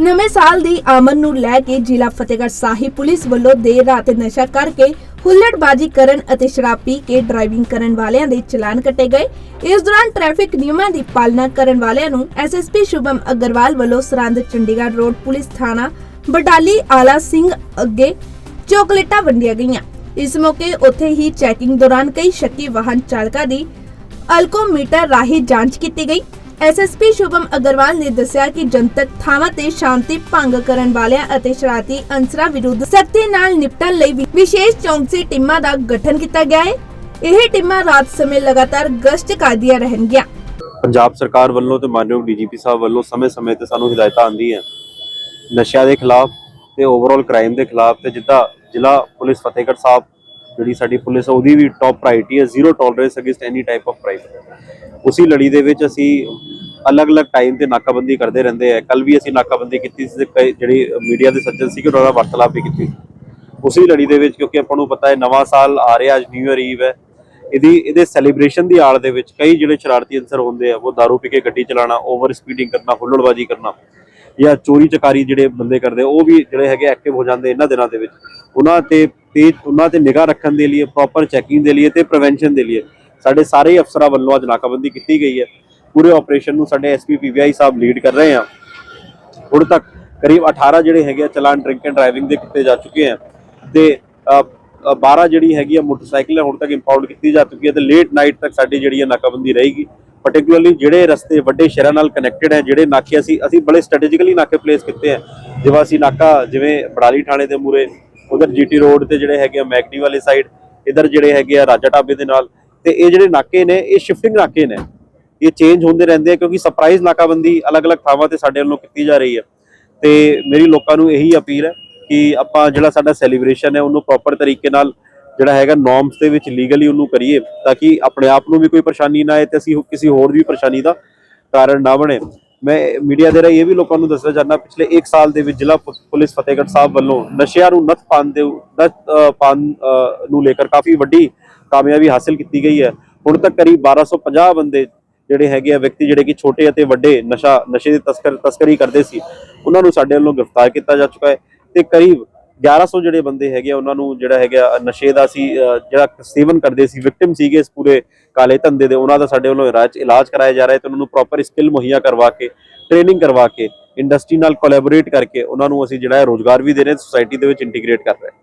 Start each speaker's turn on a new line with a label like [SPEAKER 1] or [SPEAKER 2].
[SPEAKER 1] ਨਵੇਂ ਸਾਲ ਦੀ ਆਮਦ ਨੂੰ ਲੈ ਕੇ ਜ਼ਿਲ੍ਹਾ ਫਤਿਹਗੜ੍ਹ ਸਾਹਿਬ ਪੁਲਿਸ ਵੱਲੋਂ ਦੇਰ ਰਾਤ ਨਸ਼ਾ ਕਰਕੇ ਹੁੱਲੜਬਾਜ਼ੀ ਕਰਨ ਅਤੇ ਸ਼ਰਾਬ ਪੀ ਕੇ ਡਰਾਈਵਿੰਗ ਕਰਨ ਵਾਲਿਆਂ ਦੇ ਚਲਾਨ ਕੱਟੇ ਗਏ। ਇਸ ਦੌਰਾਨ ਟ੍ਰੈਫਿਕ ਨਿਯਮਾਂ ਦੀ ਪਾਲਣਾ ਕਰਨ ਵਾਲਿਆਂ ਨੂੰ ਐਸਐਸਪੀ ਸ਼ੁਭਮ ਅਗਰਵਾਲ ਵੱਲੋਂ ਸਰੰਦ ਚੰਡੀਗੜ੍ਹ ਰੋਡ ਪੁਲਿਸ ਥਾਣਾ ਬਟਾਲੀ ਆਲਾ ਸਿੰਘ ਅੱਗੇ ਚੋਕਲੇਟਾਂ ਵੰਡੀਆਂ ਗਈਆਂ। ਇਸ ਮੌਕੇ ਉੱਥੇ ਹੀ ਚੈਕਿੰਗ ਦੌਰਾਨ ਕਈ ਸ਼ੱਕੀ ਵਾਹਨ ਚਾਲਕਾਂ ਦੀ ਅਲਕੋਮੀਟਰ ਰਾਹੀਂ ਜਾਂਚ ਕੀਤੀ ਗਈ। ਐਸਐਸਪੀ ਸ਼ੁਭਮ ਅਗਰਵਾਲ ਨੇ ਦੱਸਿਆ ਕਿ ਜਨਤਕ ਥਾਵਾਂ ਤੇ ਸ਼ਾਂਤੀ ਭੰਗ ਕਰਨ ਵਾਲਿਆਂ ਅਤੇ ਸ਼ਰਾਰਤੀ ਅਨਸਰਾਂ ਵਿਰੁੱਧ ਸਖਤੀ ਨਾਲ ਨਿਪਟਣ ਲਈ ਵਿਸ਼ੇਸ਼ ਚੌਂਕਸੀ ਟੀਮਾਂ ਦਾ ਗਠਨ ਕੀਤਾ ਗਿਆ ਹੈ। ਇਹ ਟੀਮਾਂ ਰਾਤ ਸਮੇਂ ਲਗਾਤਾਰ ਗਸ਼ਤ ਕਰਦੀਆਂ ਰਹਿਣਗੀਆਂ।
[SPEAKER 2] ਪੰਜਾਬ ਸਰਕਾਰ ਵੱਲੋਂ ਤੇ ਮਾਨਯੋਗ ਡੀਜੀਪੀ ਸਾਹਿਬ ਵੱਲੋਂ ਸਮੇਂ-ਸਮੇਂ ਤੇ ਸਾਨੂੰ ਹਦਾਇਤਾਂ ਆਉਂਦੀਆਂ ਨਸ਼ਿਆਂ ਦੇ ਖਿਲਾਫ ਤੇ ਓਵਰਆਲ ਕ੍ਰਾਈਮ ਦੇ ਖਿਲਾਫ ਤੇ ਜਿੱਦਾਂ ਜ਼ਿਲ੍ਹਾ ਪੁਲਿਸ ਫਤਿਹਗੜ੍ਹ ਸਾਹਿਬ ਜਿਹੜੀ ਸਾਡੀ ਪੁਲਿਸ ਆ, ਉਹਦੀ ਵੀ ਟੌਪ ਪ੍ਰਾਇੋਰਟੀ ਹੈ zero tolerance against any type of crime ਉਸੇ ਲੜੀ ਦੇ ਵਿੱਚ ਅਸੀਂ ਅਲੱਗ-ਅਲੱਗ ਟਾਈਮ ਤੇ ਨਾਕਾਬੰਦੀ ਕਰਦੇ ਰਹਿੰਦੇ ਆ। ਕੱਲ ਵੀ ਅਸੀਂ ਨਾਕਾਬੰਦੀ ਕੀਤੀ ਸੀ ਤੇ ਕਈ ਜਿਹੜੀ ਮੀਡੀਆ ਦੇ ਸੱਜਣ ਸੀ ਕਿ ਉਹਨਾਂ ਦਾ ਵਾਰਤਾਲਾਪ ਵੀ ਕੀਤੀ ਉਸੇ ਲੜੀ ਦੇ ਵਿੱਚ ਕਿਉਂਕਿ ਆਪਾਂ ਨੂੰ ਪਤਾ ਹੈ ਨਵਾਂ ਸਾਲ ਆ ਰਿਹਾ ਅੱਜ ਨਿਊ ਇਅਰ ਈਵ ਹੈ। ਇਹਦੀ ਇਹਦੇ ਸੈਲੀਬ੍ਰੇਸ਼ਨ ਦੀ ਆੜ ਦੇ ਵਿੱਚ ਕਈ ਜਿਹੜੇ ਸ਼ਰਾਰਤੀ ਅੰਸਰ ਹੁੰਦੇ ਆ ਉਹ दारू ਪੀ ਕੇ ਗੱਡੀ ਚਲਾਉਣਾ ਓਵਰ ਸਪੀਡਿੰਗ ਕਰਨਾ ਹੁੱਲੜਬਾਜ਼ੀ ਕਰਨਾ ਜਾਂ ਚੋਰੀ ਚਕਾਰੀ ਜਿਹੜੇ ਬੰਦੇ ਕਰਦੇ ਉਹ ਵੀ ਜਿਹੜੇ ਹੈਗੇ ਐਕਟਿਵ ਹੋ ਜਾਂਦੇ ਇਹਨਾਂ ਦਿਨਾਂ ਦੇ ਵਿੱਚ। ਉਹਨਾਂ ਤੇ ਤੇਜ਼ ਉਹਨਾਂ ਤੇ ਨਿਗਾਹ ਰੱਖਣ ਦੇ ਲਈ ਪ੍ਰੋਪਰ ਚੈਕਿੰਗ ਦੇ ਲਈ ਤੇ ਪ੍ਰੀਵੈਂਸ਼ਨ ਦੇ ਲਈ। ਸਾਡੇ ਸਾਰੇ ਅਫਸਰਾਂ ਵੱਲੋਂ ਅੱਜ ਨਾਕਾਬੰਦੀ ਕੀਤੀ ਗਈ ਹੈ। ਪੂਰੇ ਆਪਰੇਸ਼ਨ ਨੂੰ ਸਾਡੇ ਐਸਪੀ ਪੀਵੀਆਈ ਸਾਹਿਬ ਲੀਡ ਕਰ ਰਹੇ ਆ। ਹੁਣ ਤੱਕ ਕਰੀਬ 18 ਜਿਹੜੇ ਹੈਗੇ ਆ ਚਲਾਨ ਡਰਿੰਕ ਐਂਡ ਡਰਾਈਵਿੰਗ ਦੇ ਕੀਤੇ ਜਾ ਚੁੱਕੇ ਆ। ਤੇ ਅ, 12 ਜਿਹੜੀ ਹੈਗੀ ਆ ਮੋਟਰਸਾਈਕਲ ਹੈ ਹੁਣ ਤੱਕ ਇੰਪਾਊਂਡ ਕੀਤੀ ਜਾ ਚੁੱਕੀ ਹੈ ਤੇ ਲੇਟ ਨਾਈਟ ਤੱਕ ਸਾਡੀ ਜਿਹੜੀ ਹੈ ਨਾਕਾਬੰਦੀ ਰਹੇਗੀ। ਪਾਰਟਿਕੂਲਰਲੀ ਜਿਹੜੇ ਰਸਤੇ ਵੱਡੇ ਸ਼ਹਿਰਾਂ ਨਾਲ ਕਨੈਕਟਡ ਹੈ ਜਿਹੜੇ ਨਾਕੇ ਅਸੀਂ ਅਸੀਂ ਬੜੇ ਸਟ੍ਰੈਟੇਜਿਕਲੀ ਨਾਕੇ ਪਲੇਸ ਕੀਤੇ ਆ। ਜਿਵੇਂ ਅਸੀਂ ਨਾਕਾ ਜਿਵੇਂ ਬੜਾਲੀ ਥਾਣੇ ਦੇ ਮੂਰੇ ਉਧਰ ਜੀਟੀ ਰੋਡ ਤੇ ਜਿਹੜੇ ਹੈਗੇ ਆ ਮੈਕਡੀ ਵਾਲੀ ਸਾਈਡ ਇਧਰ ਜਿਹੜੇ ਹੈਗੇ ਆ ਰਾਜਾ ਢਾਬੇ ਦੇ ਨਾਲ, ਤੇ ਇਹ ਜਿਹੜੇ ਨਾਕੇ ਨੇ, ਇਹ ਸ਼ਿਫਟਿੰਗ ਨਾਕੇ ਨੇ। ਇਹ ਚੇਂਜ ਹੁੰਦੇ ਰਹਿੰਦੇ ਆ ਕਿਉਂਕਿ ਸਰਪ੍ਰਾਈਜ਼ ਨਾਕਾਬੰਦੀ ਅਲੱਗ-ਅਲੱਗ ਥਾਵਾਂ ਤੇ ਸਾਡੇ ਵੱਲੋਂ ਕੀਤੀ ਜਾ ਰਹੀ ਹੈ ਤੇ ਮੇਰੀ ਲੋਕਾਂ ਨੂੰ ਇਹੀ ਅਪੀਲ ਹੈ ਕਿ ਆਪਾਂ ਜਿਹੜਾ ਸਾਡਾ ਸੈਲੀਬ੍ਰੇਸ਼ਨ ਹੈ, ਉਹਨੂੰ ਪ੍ਰੋਪਰ ਤਰੀਕੇ ਨਾਲ ਜਿਹੜਾ ਹੈਗਾ ਨੋਰਮਸ ਦੇ ਵਿੱਚ ਲੀਗਲੀ ਉਹਨੂੰ ਕਰੀਏ, ਤਾਂ ਕਿ ਆਪਣੇ ਆਪ ਨੂੰ ਵੀ ਕੋਈ ਪਰੇਸ਼ਾਨੀ ਨਾ ਆਏ ਤੇ ਅਸੀਂ ਕਿਸੇ ਹੋਰ ਵੀ ਪਰੇਸ਼ਾਨੀ ਦਾ ਕਾਰਨ ਨਾ ਬਣੇ। ਮੈਂ ਮੀਡੀਆ ਦੇ ਰਾਹੀਂ ਇਹ ਵੀ ਲੋਕਾਂ ਨੂੰ ਦੱਸਣਾ ਚਾਹੁੰਦਾ ਪਿਛਲੇ 1 ਸਾਲ ਦੇ ਵਿੱਚ ਜ਼ਿਲ੍ਹਾ ਪੁ- ਪੁਲਿਸ ਫਤਿਹਗੜ੍ਹ ਸਾਹਿਬ ਵੱਲੋਂ ਨਸ਼ਿਆਂ ਨੂੰ ਨੱਥ ਪਾਉਣ ਦੇ ਨੱਥ ਅ, ਪਾਉਣ ਨੂੰ ਲੈ ਕੇ ਕਾਫੀ ਵੱਡੀ ਕਾਮਯਾਬੀ ਹਾਸਲ ਕੀਤੀ ਗਈ ਹੈ। ਹੁਣ ਤੱਕ ਕਰੀਬ 1250 ਬੰਦੇ ਜਿਹੜੇ ਹੈਗੇ ਆ ਵਿਅਕਤੀ ਜਿਹੜੇ ਕਿ ਛੋਟੇ ਅਤੇ ਵੱਡੇ ਨਸ਼ਾ ਨਸ਼ੇ ਦੀ ਤਸਕਰ ਤਸਕਰੀ ਕਰਦੇ ਸੀ ਉਹਨਾਂ ਨੂੰ ਸਾਡੇ ਵੱਲੋਂ ਗ੍ਰਿਫਤਾਰ ਕੀਤਾ ਜਾ ਚੁੱਕਾ ਹੈ ਤੇ ਕਰੀਬ 1100 ਜਿਹੜੇ ਬੰਦੇ ਹੈਗੇ ਉਹਨਾਂ ਨੂੰ ਜਿਹੜਾ ਹੈਗਾ ਨਸ਼ੇ ਦਾ ਸੀ ਜਿਹੜਾ ਸੇਵਨ ਕਰਦੇ ਸੀ ਵਿਕਟਿਮ ਸੀਗੇ ਇਸ ਪੂਰੇ ਕਾਲੇ ਧੰਦੇ ਦੇ, ਉਹਨਾਂ ਦਾ ਸਾਡੇ ਵੱਲੋਂ ਇਲਾਜ ਇਲਾਜ ਕਰਾਇਆ ਜਾ ਰਿਹਾ ਹੈ ਤੇ ਉਹਨਾਂ ਨੂੰ ਪ੍ਰੋਪਰ ਸਕਿੱਲ ਮੁਹੱਈਆ ਕਰਵਾ ਕੇ ਟ੍ਰੇਨਿੰਗ ਕਰਵਾ ਕੇ ਇੰਡਸਟਰੀ ਨਾਲ ਕੋਲੈਬੋਰੇਟ ਕਰਕੇ ਉਹਨਾਂ ਨੂੰ ਅਸੀਂ ਜਿਹੜਾ ਹੈ ਰੋਜ਼ਗਾਰ ਵੀ ਦੇ ਰਹੇ ਹਾਂ ਸੋਸਾਇਟੀ ਦੇ ਵਿੱਚ ਇੰਟੀਗ੍ਰੇਟ ਕਰ ਰਹੇ ਹਾਂ।